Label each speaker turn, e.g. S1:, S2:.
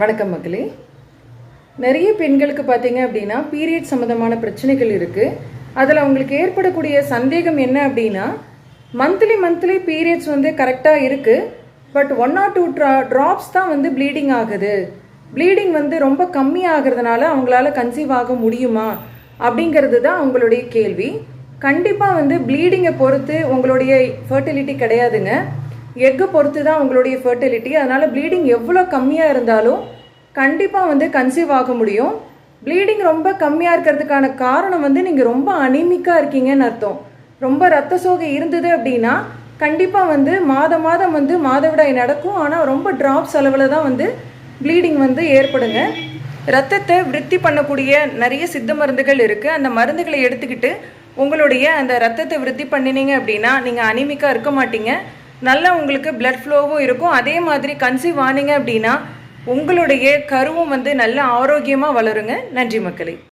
S1: வணக்கம் மக்களே. நிறைய பெண்களுக்கு பார்த்தீங்க அப்படின்னா பீரியட் சம்மந்தமான பிரச்சனைகள் இருக்குது அதில் அவங்களுக்கு ஏற்படக்கூடிய சந்தேகம் என்ன அப்படின்னா மந்த்லி மந்த்லி பீரியட்ஸ் வந்து கரெக்டாக இருக்குது பட் ஒன் ஆர் டூ ட்ரா ட்ராப்ஸ் தான் வந்து ப்ளீடிங் ஆகுது. ப்ளீடிங் வந்து ரொம்ப கம்மி ஆகிறதுனால அவங்களால கன்சீவ் ஆக முடியுமா அப்படிங்கிறது தான் அவங்களுடைய கேள்வி. கண்டிப்பாக வந்து ப்ளீடிங்கை பொறுத்து உங்களுடைய ஃபர்டிலிட்டி கிடையாதுங்க. எக்கை பொறுத்து தான் உங்களுடைய ஃபர்டிலிட்டி அதனால் ப்ளீடிங் எவ்வளோ கம்மியாக இருந்தாலும் கண்டிப்பாக வந்து கன்சீவ் ஆக முடியும். ப்ளீடிங் ரொம்ப கம்மியாக இருக்கிறதுக்கான காரணம் வந்து நீங்கள் ரொம்ப அனிமிக்காக இருக்கீங்கன்னு அர்த்தம். ரொம்ப ரத்த சோகை இருந்தது அப்படின்னா கண்டிப்பாக வந்து மாதம் மாதம் வந்து மாதவிடாய் நடக்கும். ஆனால் ரொம்ப ட்ராப்ஸ் அளவில் தான் வந்து ப்ளீடிங் வந்து ஏற்படுங்க. ரத்தத்தை விருத்தி பண்ணக்கூடிய நிறைய சித்த மருந்துகள் இருக்குது அந்த மருந்துகளை எடுத்துக்கிட்டு உங்களுடைய அந்த ரத்தத்தை விருத்தி பண்ணினீங்க அப்படின்னா நீங்கள் அனிமிக்காக இருக்க மாட்டீங்க. நல்லா உங்களுக்கு பிளட் ஃப்ளோவும் இருக்கும். அதே மாதிரி கன்சீவ் ஆனீங்க அப்படின்னா உங்களுடைய கருவும் வந்து நல்ல ஆரோக்கியமாக வளருங்க. நன்றி மக்களே.